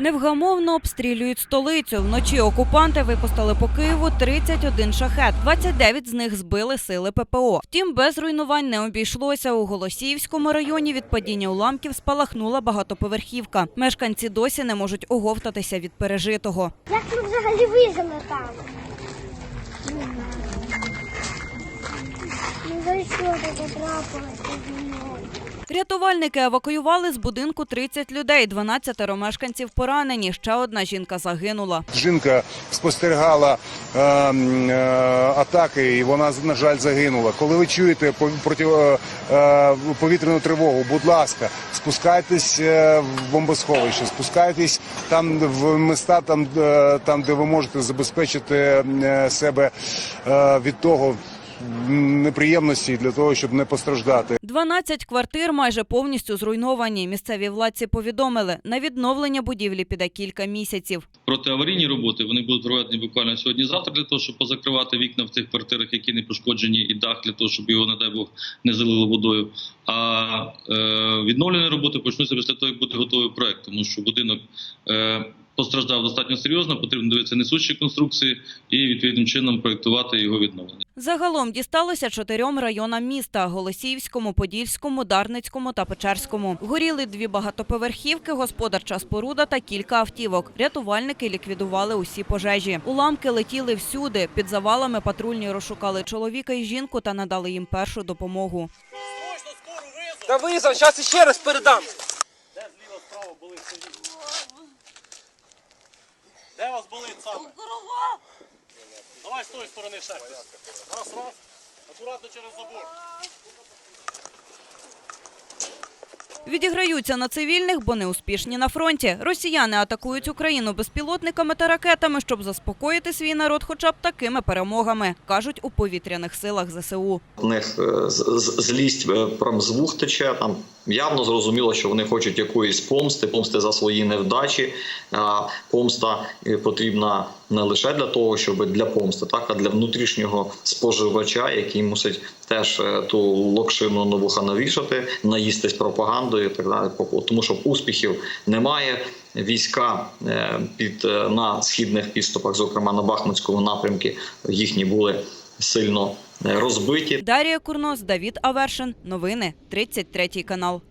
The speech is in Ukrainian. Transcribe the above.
Невгамовно обстрілюють столицю. Вночі окупанти випустили по Києву 31 шахет. 29 з них збили сили ППО. Втім, без руйнувань не обійшлося. У Голосіївському районі від падіння уламків спалахнула багатоповерхівка. Мешканці досі не можуть оговтатися від пережитого. Як ми взагалі вижили там? Не знаю. Зі мною? Рятувальники евакуювали з будинку 30 людей. 12 мешканців поранені. Ще одна жінка загинула. Жінка спостерігала е, е, атаки, і вона на жаль загинула. Коли ви чуєте проти е, е, повітряну тривогу, будь ласка, спускайтесь е, в бомбосховище, спускайтесь там в міста, там, е, там де ви можете забезпечити себе від того неприємності для того, щоб не постраждати. 12 квартир майже повністю зруйновані. Місцеві владці повідомили, на відновлення будівлі піде кілька місяців. Протиаварійні роботи вони будуть проведені буквально сьогодні-завтра для того, щоб позакривати вікна в тих квартирах, які не пошкоджені, і дах для того, щоб його, не дай Бог, не залило водою. А е, відновлені роботи почнуться після того, як буде готовий проект, тому що будинок е, постраждав достатньо серйозно. Потрібно дивитися несущі конструкції і відповідним чином проектувати його відновлення. Загалом дісталося чотирьом районам міста: Голосіївському, Подільському, Дарницькому та Печерському. Горіли дві багатоповерхівки, господарча споруда та кілька автівок. Рятувальники ліквідували усі пожежі. Уламки летіли всюди. Під завалами патрульні розшукали чоловіка і жінку та надали їм першу допомогу. Та визов, зараз іще раз передам. Де зліва справа болить Де вас болить саме? Давай з тої сторони ще. Раз, раз. Акуратно через забор. Відіграються на цивільних, бо не успішні на фронті. Росіяни атакують Україну безпілотниками та ракетами, щоб заспокоїти свій народ, хоча б такими перемогами, кажуть у повітряних силах ЗСУ. У них е, злість е, прям з вух тече. Там явно зрозуміло, що вони хочуть якоїсь помсти, помсти за свої невдачі. Помста е, потрібна не лише для того, щоб для помсти, так а для внутрішнього споживача, який мусить теж е, ту локшину на вуха навішати, наїстись пропагандою і так далі. Тому що успіхів немає. Війська е, під на східних підступах, зокрема на Бахмутському напрямку, їхні були сильно розбиті. Дарія Курнос, Давід Авершин. Новини 33 канал.